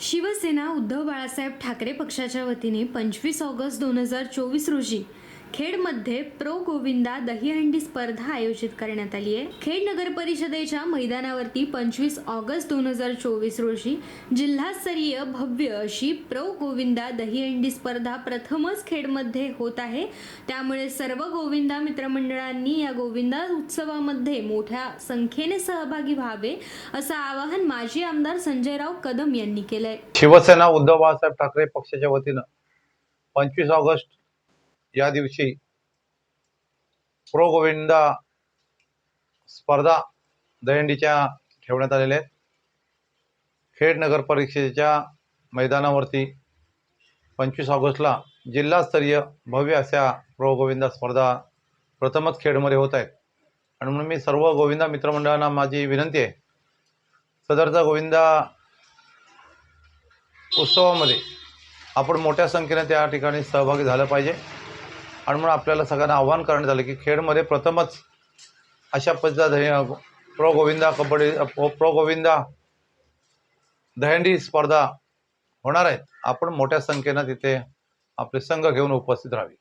शिवसेना उद्धव बाळासाहेब ठाकरे पक्षाच्या वतीने पंचवीस ऑगस्ट दोन हजार चोवीस रोजी खेडमध्ये प्रो गोविंदा दहीहंडी स्पर्धा आयोजित करण्यात आली आहे. खेड नगर परिषदेच्या मैदानावरती पंचवीस ऑगस्ट दोन हजार चोवीस रोजी जिल्हास्तरीय भव्य अशी प्रो गोविंदा दहीहंडी स्पर्धा प्रथमच खेडमध्ये होत आहे. त्यामुळे सर्व गोविंदा मित्रमंडळांनी या गोविंदा उत्सवामध्ये मोठ्या संख्येने सहभागी व्हावे असं आवाहन माजी आमदार संजयराव कदम यांनी केलंय. शिवसेना उद्धव बाळासाहेब ठाकरे पक्षाच्या वतीनं पंचवीस ऑगस्ट या दिवशी प्रो गोविंदा स्पर्धा दहिंडीच्या ठेवण्यात आलेल्या आहेत. खेड नगर परिषदेच्या मैदानावरती पंचवीस ऑगस्टला जिल्हास्तरीय भव्य अशा प्रो गोविंदा स्पर्धा प्रथमच खेडमध्ये होत आहेत. आणि म्हणून मी सर्व गोविंदा मित्रमंडळांना माझी विनंती आहे सदरचा गोविंदा उत्सवामध्ये आपण मोठ्या संख्येने त्या ठिकाणी सहभागी झालं पाहिजे. आणि म्हणून आपल्याला सगळ्यांना आव्हान करण्यात आलं की खेडमध्ये प्रथमच अशा पद्धतीचा प्रो गोविंदा कबड्डी प्रो गोविंदा दहंडी स्पर्धा होणार आहेत. आपण मोठ्या संख्येनं तिथे आपले संघ घेऊन उपस्थित राहावी.